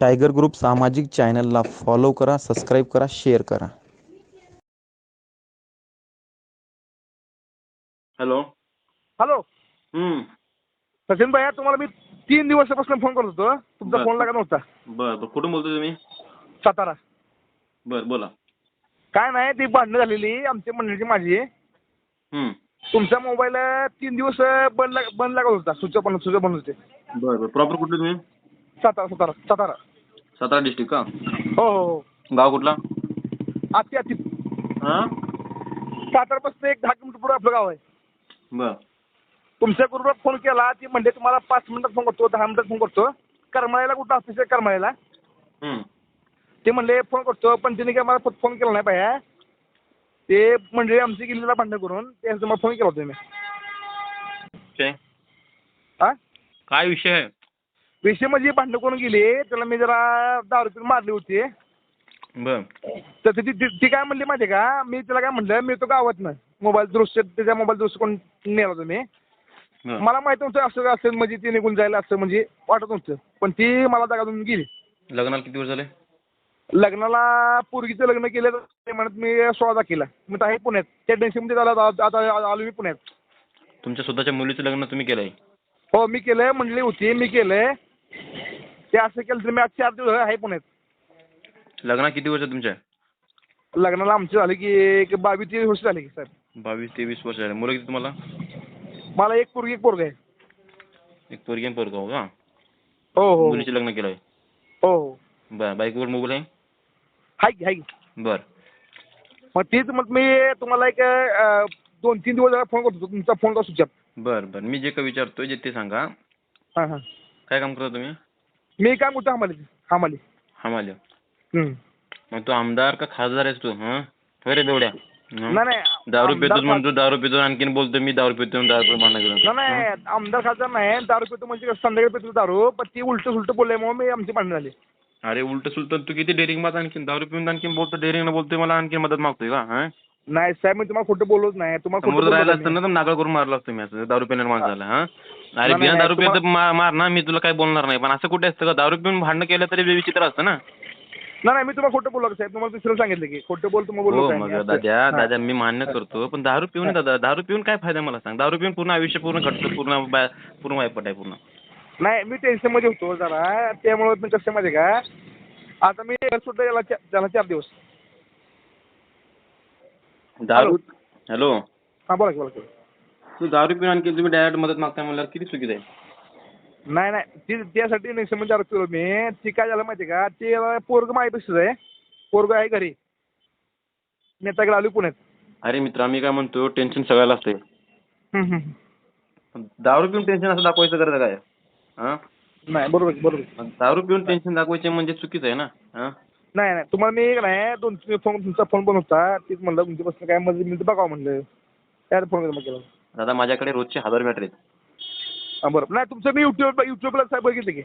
Tiger group सामाजिक चॅनलला follow करा सबस्क्राईब करा शेअर करा. हॅलो. हॅलो. हम्म. सचिन भैया तुम्हाला मी तीन दिवसापासून फोन करत होतो. तुमचा बरं. फोन लागत नव्हता. बरं बरं. कुठून बोलतोय तुम्ही? सातारा. बरं बोला. काय नाही ती भांडणं झालेली आमच्या मंडळीची माझी. हम्म. तुमचा मोबाईल तीन दिवस बंद लाग बंद लागत होता. स्विच ऑफ स्विच होते. बरं बरं. प्रॉपर कुठले तुम्ही? सातारा सातारा सातारा. सातारा डिस्ट्रिक्ट का? हो हो हो. गाव कुठला? आती आती. हां? सातारापासून एक दहा किलोमीटर पुढे आपलं गाव आहे. बरं. तुमच्या ग्रुपला फोन केला ती म्हणजे तुम्हाला पाच मिनिटात फोन करतो दहा मिनिटात फोन करतो. करमाळ्याला कुठं ऑफिस आहे करमाळ्याला? हम्म. ते म्हणले फोन करतो पण तिने काय मला फोन केला नाही पाहिजे ते मंडळी आमची गेलेला भांडण करून ते तुम्हाला फोन केला होता मी हा काय विषय? आहे विषय म्हणजे भांडण करून गेली त्याला मी जरा दारू पिऊन मारली होती. बरं. तर ती ती- ती काय म्हणली माहिती का? मी तिला काय म्हणलं मी तो गावात नाही. मोबाईल दृश्य त्याच्या मोबाईल दृश्य कोण नेला तुम्ही बरं. मला माहीत नव्हतं असं असेल म्हणजे ती निघून जायला असं म्हणजे वाटत नव्हतं. पण ती मला जागा देऊन गेली. लग्नाला किती वर्ष झाले? लग्नाला पोरगीचं लग्न केलं तर ते म्हणत मी सोळा तारखेला. मी तर आहे पुण्यात. त्या टेन्शनमध्ये झालं आता आता आलो मी पुण्यात. तुमच्या स्वतःच्या मुलीचं लग्न तुम्ही केलंय? हो मी केलंय म्हणली होती. मी केलंय. ते असं केलं तर मी आज चार दिवस झाले आहे पुण्यात. लग्ना किती वर्ष तुमच्या? लग्नाला आमचे झाले की एक बावीस तेवीस वर्ष झाले की साहेब. बावीस तेवीस वर्ष झाले. मुलं किती तुम्हाला? मला एक पोरगी एक पोरग आहे. एक पोरगी आणि पोरगा हो का? हो हो. मुलीचं लग्न केलंय हो हो. बरं बाईकवर मोबाईल आहे? हाय की हाय की. बरं. मग तेच मग मी तुम्हाला एक अं, दोन तीन दिवस फोन करतो तुमचा फोन का स्विच ऑफ बरं बरं. मी जे काही विचारतोय जे ते सांगा. हां हां. काय काम करता तुम्ही? मी काय म्हणतो हमाली? हमाली. हमाले. हम्म. मग तू आमदार का खासदार आहेस तू हां? खरे बेवड्या हं? नाही नाही दारू आमदार पितो म्हणतो दारू पितो आणखीन बोलतो मी दारू पितो दारू पितो भांडण नाही नाही आमदार खासदार नाही दारू पितो म्हणजे कसं संध्याकाळी पितो दारू पण ती उलट सुलट बोलल्यामुळे मी आमची भांडण झाली. अरे उलट सुलट तू किती डेअरिंग मात आणखीन? दारू पिऊन आणखीन बोलतो डेअरिंग बोलतोय मला आणखीन मदत मागतोय का हं? नाही साहेब मी तुम्हाला खोटं बोललोच नाही तुम्हाला समोर खोटं जर राहिलं असतं ना तर नागळ करून मारलं असतं मी असं दारू पिणार माणसाला हा? अरे नाही, बिना नाही, दारू तुम्हाला- पित मार ना मी तुला काय बोलणार नाही. पण असं कुठे असतं का? दारू पिऊन भांडण केलं तरी विचित्र असतं ना. नाही नाही मी तुम्हाला खोटं बोललो साहेब? तुम्हाला दुसरं सांगितलं की खोटं बोल तुम्हाला बोललो हो काय? मग नाही. असं- दादा हां. दादा मी मान्य करतो. पण दारू पिऊन दादा दारू पिऊन काय फायदा मला सांग? दारू पिऊन पूर्ण आयुष्य पूर्ण घटतं पूर्ण बा- पूर्ण वायपट आहे पूर्ण. नाही मी टेन्शनमध्ये होतो जरा. त्यामुळे मी कसं माहिती आहे का? आता मी सुद्धा याला चा- त्याला चार दिवस. दारू हॅलो. हां बोला की बोला की. तू दारू पिऊन आणखी तुम्ही डायरेक्ट मदत मागताय म्हणल्यावर किती चुकीचं आहे? नाही नाही. ती त्यासाठी नाही समज पिलो मी. ती काय झालं माहिती का? ते पोरग माझ्यापेक्षाच आहे. पोरग आहे घरी. नेताकडे आलो पुण्यात. अरे मित्रा मी काय म्हणतो टेन्शन सगळ्याला असते हम्म, हम्म. पण दारू पिऊन टेन्शन असं दाखवायचं गरज काय? हा? नाही बरोबर आहे, बरोबर. आहे. दारू पिऊन टेन्शन दाखवायचे म्हणजे चुकीचं आहे ना? हा? नाही नाही. तुम्हाला मी नाही दोन तीन फोन तुमचा फोन पण होता. तीच म्हणलं तुमच्यापासून काय मदत मिळते बघावं म्हणलं. त्यात फोन मग केला दादा माझ्याकडे रोजचे हजार मॅटर आहेत. हां बरं. नाही तुमचं मी युट्यूब युट्यूबला साहेब बघितलं की.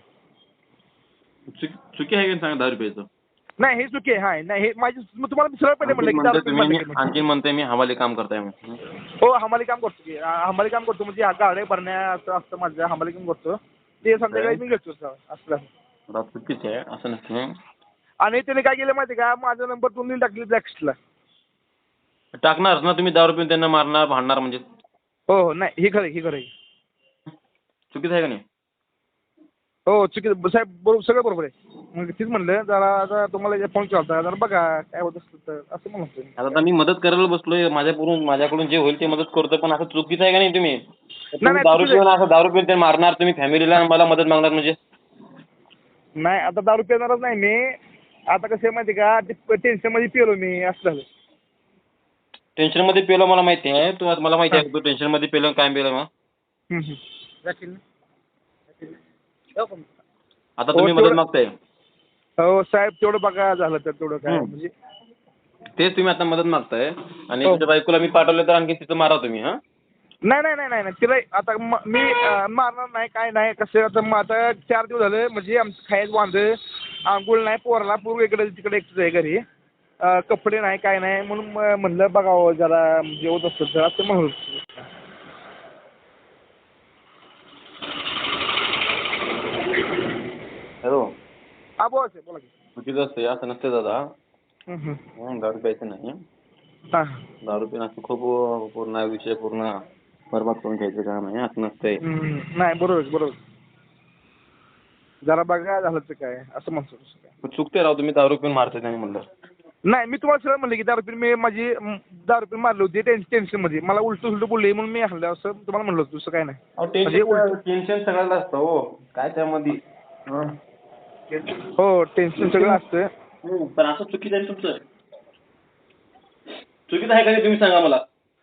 चुकी चुकी आहे का सांग दहा रुपयाचं? नाही हे चुकी आहे. हाय नाही हे माझी मग तुम्हाला सरळ पहिले म्हणलं की म्हणतोय तुम्ही मी- केलं. आणखीन म्हणतोय मी हवाली काम करताय म्हणून. हो हमाली काम करतो की. हा- हमाली काम करतो म्हणजे गाड्या भरण्या असं असतं माझं हमाली काम करतो. ते संध्याकाळी मी घेतो सर असलं. दादा चुकीचं आहे. असं नसतं आणि त्याने काय केलं माहिती का? माझा नंबर तुम्ही टाकली ब्लॅकलिस्टला टाकणार ना तुम्ही दारू पिऊन त्यांना मारणार भांडणार म्हणजे हो हो नाही ही खरं आहे, ही खरं आहे. चुकीचं आहे का नाही? हो चुकी साहेब बरोबर सगळं बरोबर आहे. मग तीच म्हणलं जरा आता तुम्हाला फोन केला होता जरा बघा काय होत असतं तर असं म्हणतो आता आता मी मदत करायला बसलोय माझ्याकडून माझ्याकडून जे होईल ते मदत करतो पण असं चुकीचं आहे का नाही तुम्ही? दारू चुकीचं पिऊन असं दारू पिऊन ते मारणार तुम्ही फॅमिलीला मला मदत मागणार म्हणजे? नाही आता दारू पिणारच नाही मी. आता कसं आहे माहिती का ते टेन्शनमध्ये पिलो मी असं झालं. टेन्शनमध्ये पेलो मला माहिती आहे. तू मला माहिती आहे तू टेन्शनमध्ये पेलो काय पेलो मग. आता तुम्ही हो, मदत मागताय. हो साहेब तेवढं बघा झालं तर तेवढं काय. म्हणजे तेच तुम्ही आता मदत मागताय. आणि हो. तुझ्या बायकोला मी पाठवलं तर आणखी तिथं मारा तुम्ही हा? नाही नाही नाही नाही नाही. तिला आता म- मारणार नाही काय नाही कसं आता मग आता चार दिवस झाले म्हणजे आमचं खायचं वांद आंघोळ नाही पोराला पूर्व इकडे तिकडे एकटंच आहे घरी. कपडे नाही काय नाही म्हणून म- म्हणलं बघावं जरा जेवत असतं तर असं म्हणून हॅलो. हा बोला साहेब बोला की. चुकीचं असते असं नसते दादा. हं, हं. हं, दारू प्यायचं नाही. हा. दारू पिणं असं खूप पूर्ण विषय पूर्ण बरबाद करून घ्यायचं काम आहे असं नसतंय. हं, नाही बरोबर आहे, बरोबर. जरा बघा झालं तर काय असं म्हणतो काय. चुकते राव तुम्ही दारू पिऊन मारते त्याने म्हणलं. नाही मी तुम्हाला सरळ म्हणलं की दारू पिऊन मी माझी दारू पिऊन मारली होती टेन्शन टेन्शनमध्ये मला उलट उलट बोलले म्हणून मी हल्लं असं तुम्हाला म्हणलं होतं दुसरं काय नाही. म्हणजे टेन्शन टेन्शन सगळ्याला असतं हो. काय त्यामध्ये? हं. हो टेन्शन सगळं असतं हं, पण असं चुकीचं आहे तुमचं? चुकीचं आहे का ते तुम्ही सांगा मला?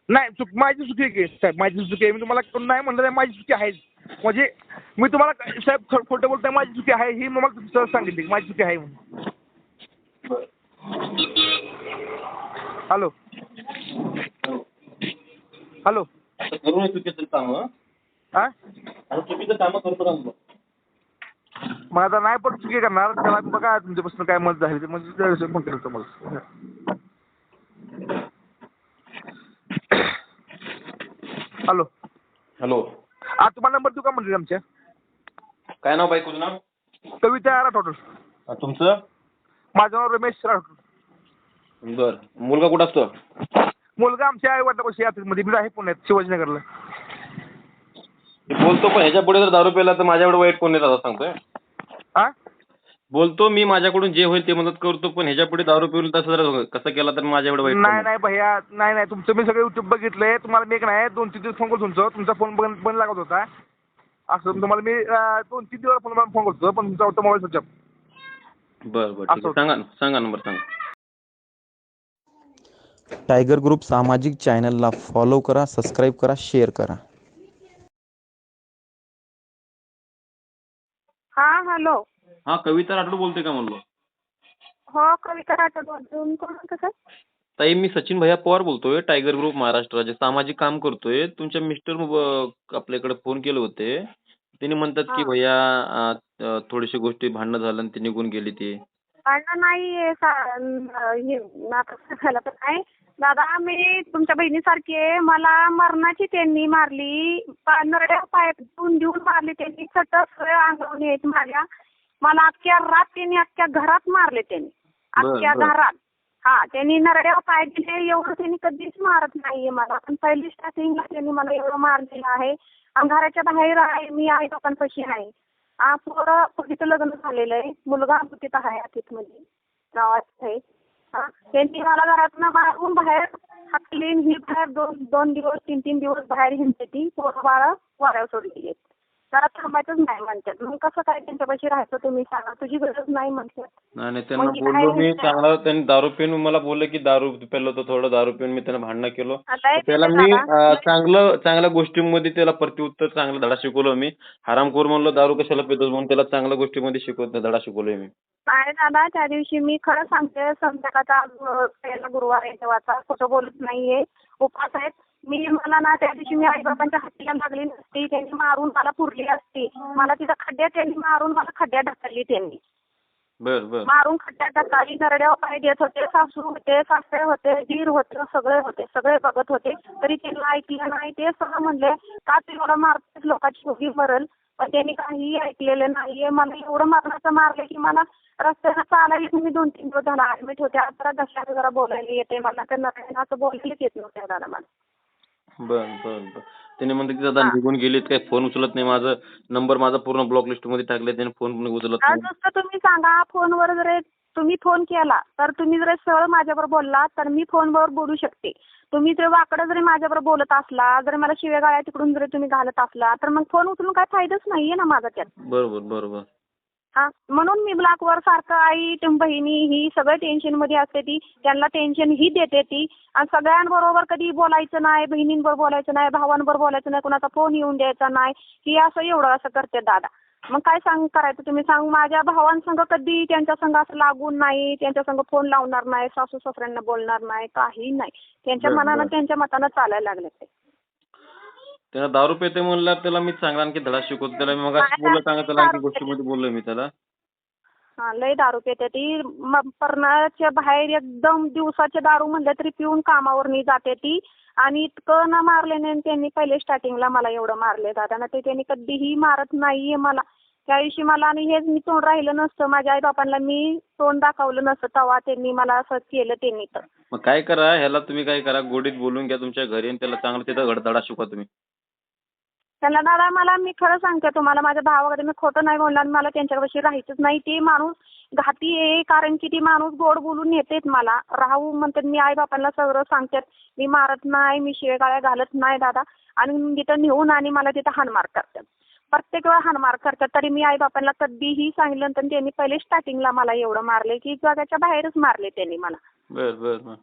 नाही चुक माझी चुकी आहे की साहेब माझी चुकी आहे. मी तुम्हाला कोण नाही म्हणलं नाही माझी चुकी आहे. म्हणजे मी तुम्हाला साहेब खो- खोटं बोलतोय माझी चुकी आहे ही मग मला सांगितली की माझी चुकी आहे म्हणून. हॅलो. हॅलो. असं करू नये चुकीचं काम हं. असं चुकीचं काम करतो का म्हणलं मग आता नाही पण चुकी करणार. त्याला बघा तुमच्यापासून काय मत झाली ते म्हणजे त्याविषयी फोन केलं तुम्हाला हॅलो. हॅलो. हा तुम्हाला नंबर देऊ का म्हणजे आमच्या? काय नाव बायकोचं नाव? कविता राठोड. तुमचं? माझं नाव रमेश राठोड. बर. मुलगा कुठं असतो? मुलगा आमच्या आई वाटापाशी यात्रेमध्ये मी आहे पुण्यात शिवाजीनगरला. बोलतो पण ह्याच्या पुढे जर दारू प्यायला तर माझ्याकडे वाईट कोण दादा सांगतोय? हा बोलतो मी माझ्याकडून जे होईल ते मदत करतो पण ह्याच्या पुढे दारू पिऊन तसं जर कसं केला तर माझ्याकडे वाईट नाही नाही. भैया नाही नाही. तुमचं मी सगळं युट्यूब बघितलंय. तुम्हाला मी एक नाही दोन तीन दिवस फोन करतो तुमचं तुमचा फोन बंद बंद लागत होता. असं तुम्हाला मी अं, दोन तीन दिवस फोन फोन करतो पण तुमचा मोबाईल स्विच बरं बरं ठीक असं आहे सांगा ना सांगा नंबर सांगा. टायगर ग्रुप सामाजिक चॅनलला फॉलो करा सबस्क्राईब करा शेअर करा. हा हॅलो. हा कविता राठोड बोलते का म्हणलो? हो कविता राठोड कोण ताई मी सचिन भैया पवार बोलतोय टायगर ग्रुप महाराष्ट्र राज्य सामाजिक काम करतोय. तुमच्या मिस्टर आपल्याकडे फोन केले होते. त्यांनी म्हणतात की हा. भैया थोडीशी गोष्टी भांडणं झालं आणि ते निघून गेली ती. भांडण नाही सा- हे झालं तर काय दादा मी तुमच्या बहिणीसारखी आहे. मला मरणाची त्यांनी मारली. पा- नरड्या पाय देऊन देऊन मारली त्यांनी. सगळं अंगावून येत माझ्या मला अख्ख्या रात त्यांनी अख्ख्या घरात मारले त्यांनी. अख्ख्या. घरात. हा त्यांनी नरड्यावर पाय दिले. एवढं त्यांनी कधीच मारत नाहीये मला. पण पहिली स्टार्टिंगला त्यांनी मला एवढं मारलेलं आहे. आणि घराच्या बाहेर आहे. मी आई लोकांपाशी आहे. हा पोरं पोरीचं लग्न झालेलं आहे. मुलगा तिथं आहे मध्ये गावात आहे. हा. त्यांनी मला घरातनं मारून बाहेर हाकलीन ही बाहेर दोन दोन दिवस तीन तीन दिवस बाहेर हिंडते ती. पोरं बाळा वाऱ्यावर सोडली आहेत घरात थांबायचंच नाही म्हणतात. मग कसं काय त्यांच्यापाशी राहायचं तुम्ही सांगा. तुझी गरज नाही म्हणतात. नाही त्यांना म्हणजे बोललो काय मी. चांगला त्यांनी दारू पिऊन मला बोलले की दारू पेलो होतो थोडं दारू पिऊन मी त्यांना भांडणं केलं. लय त्याला मी. अं, चांगलं चांगल्या गोष्टींमध्ये त्याला प्रत्युत्तर चांगला धडा शिकवलो मी. हरामखोर म्हणलं दारू कशाला पितोस म्हणून त्याला चांगल्या गोष्टीमध्ये शिकवत धडा शिकवलोय मी. नाही दादा त्या दिवशी मी खरं सांगते संध्याकाळचा आज अं, पहिला गुरुवार आहे तेव्हाचा. खोटं बोलत नाहीये. उपास आहेत. मी मला ना त्या दिवशी मी आईबाबांच्या हातीला लागली नसती त्यांनी मारून मला पुरली असती. मला तिथं खड्ड्यात त्यांनी मारून मला खड्ड्यात ढकलली त्यांनी. बर बर. मारून खड्ड्यात ढकलली नरड्यावर पाय देत होते सासू होते सासरे होते दीर होते सगळे होते सगळे बघत होते. तरी त्यांना ऐकलं नाही ते सगळं म्हणले का तू एवढं मारतेस? लोकांची मुलगी मरल. पण त्यांनी काहीही ऐकलेलं नाहीये. मला एवढं मारण्याचं मारलं की मला रस्त्यानं चालायला मी दोन तीन दिवस झाला ऍडमिट होते. जरा घशाला जरा बोलायला येते. मला त्या नरड्यानं असं बोलायलाच येत नव्हतं. दादा मला. बर बर बर. त्याने म्हणते की दादा हा. निघून गेलीत काय फोन उचलत नाही. माझं नंबर माझा पूर्ण ब्लॉक लिस्टमध्ये टाकले त्याने फोन पण उचलत आज नाही. तुम्ही सांगा फोनवर जर तुम्ही फोन केला तर तुम्ही जर सरळ माझ्याबरोबर बोलला तर मी फोनवर बोलू शकते. तुम्ही जर वाकडं जरी माझ्याबरोबर बोलत असला जर मला शिवेगाळ्या तिकडून जरी तुम्ही घालत असला तर मग फोन उचलून काय फायदाच नाहीये ना माझा त्यात. बरोबर बरोबर. हा म्हणून मी ब्लॉकवर सारखं आई तुम बहिणी ही सगळं टेन्शनमध्ये असते ती. त्यांना टेन्शन ही देते ती. आणि सगळ्यांबरोबर कधी बोलायचं नाही बहिणींबरोबर बोलायचं नाही भावांबरोबर बोलायचं नाही कोणाचा फोन येऊन द्यायचा नाही. की असं एवढं असं करते दादा. मग काय सांग करायचं तुम्ही? सांग माझ्या भावांसंग कधी त्यांच्या संग असं लागून नाही त्यांच्या संग फोन लावणार नाही सासू सासऱ्यांना बोलणार नाही काही नाही. त्यांच्या मनानं. त्यांच्या मतानं चालायला लागले ते. त्याला दारू पेते म्हणल्यावर त्याला मी चांगला आणखी धडा शिकवतो. त्याला मी मग नाही, बोललो चांगला त्याला आणखी गोष्टीमध्ये बोललोय मी त्याला. हा लय दारू पिते ती. म- परणाच्या बाहेर एकदम दिवसाचे दारू म्हणलं तरी पिऊन कामावर नाही जाते ती. आणि इतकं न मारल्याने त्यांनी पहिले स्टार्टिंगला मला एवढं मारले दादा. ना ते त्यांनी कधीही मारत नाहीये मला. त्या दिवशी मला आणि हेच मी तोंड राहिलं नसतं. माझ्या आई बापांना मी तोंड दाखवलं नसतं. तेव्हा त्यांनी मला असं केलं त्यांनी तर. मग काय करा ह्याला तुम्ही काय करा गोडीत बोलून घ्या तुमच्या घरी आणि त्याला चांगलं तिथं धडा शिकवा तुम्ही. त्यांना दादा मला मी खरं सांगते तुम्हाला माझ्या भावा वगैरे मी खोटं नाही बोलणार मला त्यांच्यापाशी राहायचंच नाही. ते माणूस घाती आहे कारण की ती माणूस गोड बोलून येतेत मला. राहू म्हणतात मी आई बापांना सगळं सांगतात मी मारत नाही मी शिवेगाळ्या घालत नाही दादा. आणि तिथं नेऊन आणि मला तिथं हानमार करतात. प्रत्येक वेळा हानमार करतात. तरी मी आई बापांना कधीही सांगितलं तर त्यांनी पहिले स्टार्टिंगला मला एवढं मारले की जगाच्या बाहेरच मारले त्यांनी मला. बर बर बर.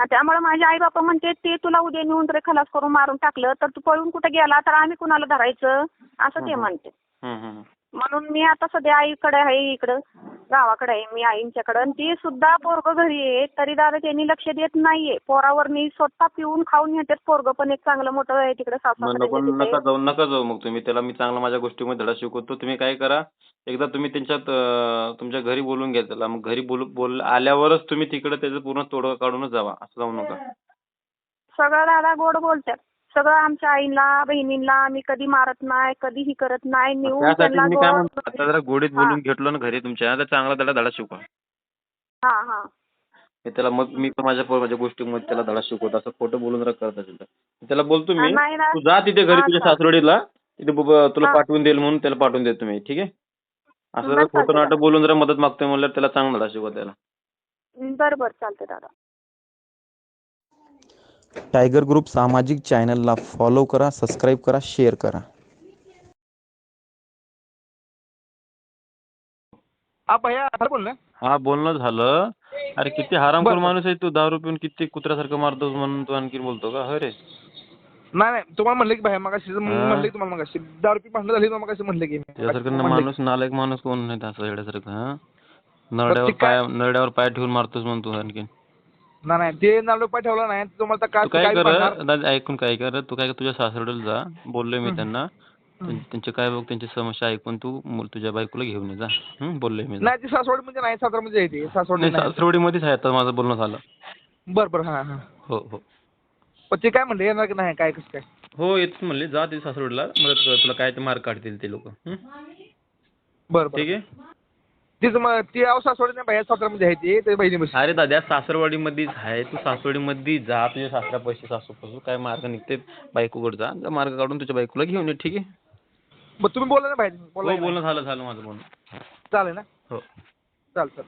त्यामुळे माझे आई बाबा म्हणते ते तुला उद्या नेऊन जर खलास करून मारून टाकलं तर तू पळून कुठे गेला तर आम्ही कुणाला धरायचं असं ते. म्हणते. म्हणून मी आता सध्या आईकडे आहे इकडं गावाकडे आहे मी आईंच्याकडं. आणि ती सुद्धा पोरग घरी आहे तरी दादा त्यांनी लक्ष देत नाहीये. पोरावर मी स्वतः पिऊन खाऊन येते पोरग पण एक चांगलं मोठं आहे तिकडे मग नको नका सासू जाऊ नका जाऊ मग तुम्ही. त्याला मी चांगला माझ्या गोष्टीमध्ये धडा शिकवतो. तुम्ही काय करा एकदा तुम्ही त्यांच्यात अं, तुमच्या घरी बोलून घ्या त्याला. मग घरी बोलू बोल आल्यावरच तुम्ही तिकडे त्याचं पूर्ण तोडगा काढूनच जावा. असं जाऊ नका. सगळं दादा गोड बोलतात. सगळं आमच्या आईला बहिणींना आम्ही कधी मारत नाही कधीही करत नाही. नेऊन त्यासाठी त्यांना मी काय म्हणतो आता जरा गोडीत. बोलून घेतलो ना घरी तुमच्या तर चांगला त्याला धडा शिकवा. हा हा. त्याला मग मी पण माझ्या पोर- माझ्या गोष्टीमध्ये त्याला धडा शिकवतो. असं खोटं बोलून जरा करत असेल तर. त्याला बोलतो मी नाही ना तू जा तिथे घरी तुझ्या चालेल. सासवडीला तिथे बुब- तुला हा. पाठवून देईल म्हणून त्याला पाठवून देतो मी ठीक आहे? असं जरा बरं, खोटं चालतंय. नाटक बोलून जरा मदत मागतोय म्हणल्यावर त्याला चांगला धडा शिकवा त्याला बरं बरं. चालतं दादा. टायगर ग्रुप सामाजिक चॅनलला फॉलो करा सबस्क्राईब करा शेअर करा. हा भैया खरं बोल ना. हा बोलणं झालं. अरे किती हरामखोर बरं. माणूस आहे तू दारू पिऊन किती कुत्र्यासारखं मारतोस म्हणून तू आणखी बोलतो का? अरे नाही नाही तुम्हाला म्हणलं की भैया मग म्हणलं की तुम्हाला मग दारू पी भांडणं झाली मग म्हणलं की मी. त्यासारखं म्हणलं. की- माणूस नालायक माणूस कोण नाही असं येड्यासारखं हा? नरड्यावर ते काय- पाय नरड्यावर पाय ठेवून मारतोस म्हणून तू आणखी नाही नाही ते ठेवला नाही तुम्हाला तर काय तू काय काय कर? दादा ऐकून काय कर तू काय कर तुझ्या सासरडीला जा बोललोय मी. त्यांना. त्यां- त्यांचे काय बघ त्यांची समस्या ऐकून तू मुल- तुझ्या बायकोला घेऊन ये जा. हं, बोललोय मी नाही ती सासवड म्हणजे नाही सासवड म्हणजे आहे ती. सासवड नाही नाही. सासरवडीमध्येच आहे आता माझं बोलणं झालं. बरं बरं हां हां. हो हो. पण ते काय म्हणले येणार की नाही काय कसं काय? हो येतच म्हणले जा ते सासरवडीला मदत कर तुला काय ते मार्क काढतील ते लोक. बरं ठीक बरं आहे? तीच मग ती अहो सासवड नाही म्हणजे आहे ती ते बहिणी अरे दादा सासरवाडीमध्येच आहे तू सासवडीमध्ये जा तुझ्या सासरा पैसे सासू पासू काय मार्ग निघते बायकोकडे जा जा मार्ग काढून तुझ्या बायकोला घेऊन ये ठीक आहे? मग तुम्ही बोला ना भाई हो बोला बोलणं झालं झालं माझं बोलणं. चालेल ना? हो. चालेल चालेल.